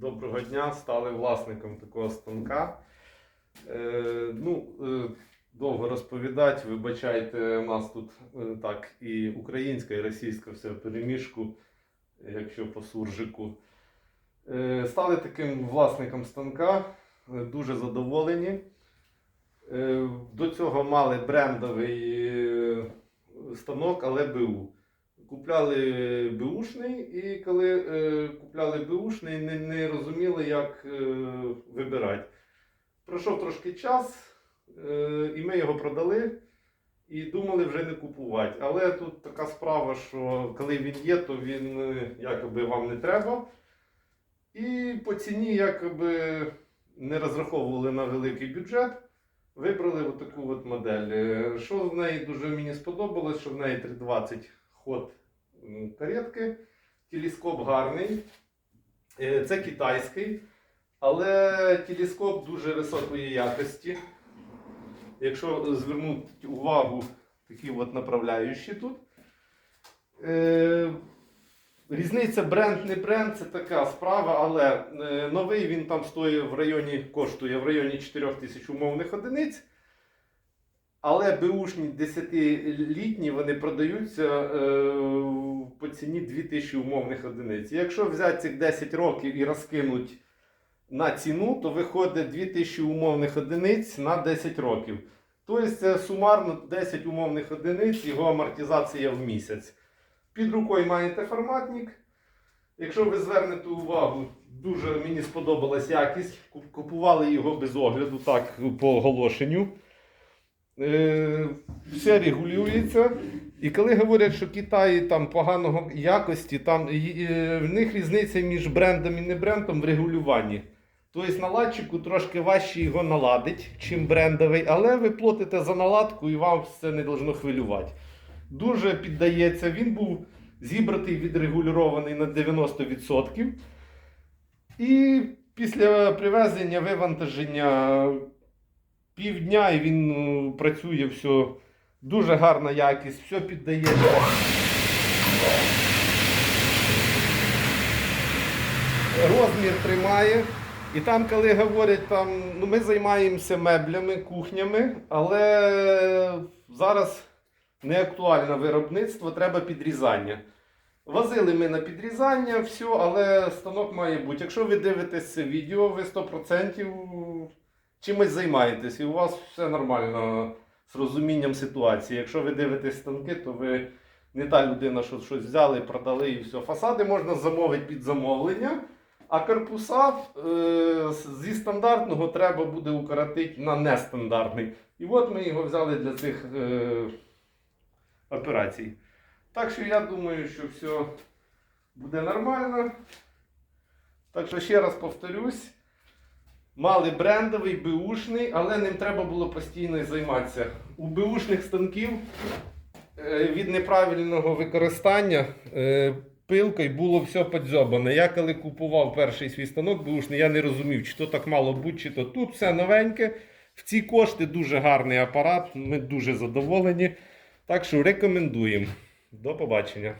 Доброго дня, стали власником такого станка. Е, ну, е, довго розповідати, вибачайте, у нас тут е, так і українська, і російська все в переміжку, якщо по суржику. Е, стали таким власником станка, е, дуже задоволені. Е, до цього мали брендовий е, станок, але БУ. Купляли Бушний, і коли е, купляли Бушний, не, не розуміли, як е, вибирати. Пройшов трошки час, е, і ми його продали і думали вже не купувати. Але тут така справа, що коли він є, то він е, якоби вам не треба. І по ціні якоби не розраховували на великий бюджет. Вибрали отаку от модель. Е, Що з неї дуже мені сподобалось, що в неї 320 ход каретки, телескоп гарний. Е, Це китайський, але телескоп дуже високої якості. Якщо звернути увагу, такі от направляючі тут. Е, Різниця бренд не бренд, це така справа, але е, новий він там стоїть в районі, коштує в районі 4 тисяч умовних одиниць. Але беушні 10-літні вони продаються е, по ціні 2000 умовних одиниць. Якщо взяти цих 10 років і розкинуть на ціну, то виходить 2000 умовних одиниць на 10 років. Тобто це сумарно 10 умовних одиниць, його амортизація в місяць. Під рукою маєте форматник. Якщо ви звернете увагу, дуже мені сподобалась якість. Купували його без огляду, так по оголошенню. Е, все регулюється. І коли говорять, що Китай там поганого якості, там в них різниця між брендом і не брендом в регулюванні. Тобто наладчику трошки важче його наладить, чим брендовий, але ви платите за наладку і вам це не должно хвилювати. Дуже піддається. Він був зібратий, відрегулюваний на 90%. І після привезення, вивантаження півдня і він ну, працює все. Дуже гарна якість, все піддається. Розмір тримає. І там, коли говорять, там, ну, ми займаємося меблями, кухнями, але зараз не актуальне виробництво, треба підрізання. Возили ми на підрізання, все, але станок має бути. Якщо ви дивитесь це відео, ви 100% чимось займаєтесь і у вас все нормально з розумінням ситуації. Якщо ви дивитесь станки, то ви не та людина, що щось взяли, продали і все. Фасади можна замовити під замовлення, а корпуса е, зі стандартного треба буде укоротити на нестандартний. І от ми його взяли для цих е, операцій. Так що я думаю, що все буде нормально. Так що ще раз повторюсь. Мали брендовий, беушний, але ним треба було постійно займатися. У беушних станків е, від неправильного використання е, пилкою було все подзьобане. Я коли купував перший свій станок беушний, я не розумів, чи то так мало бути, чи то тут все новеньке. В ці кошти дуже гарний апарат, ми дуже задоволені. Так що рекомендуємо. До побачення.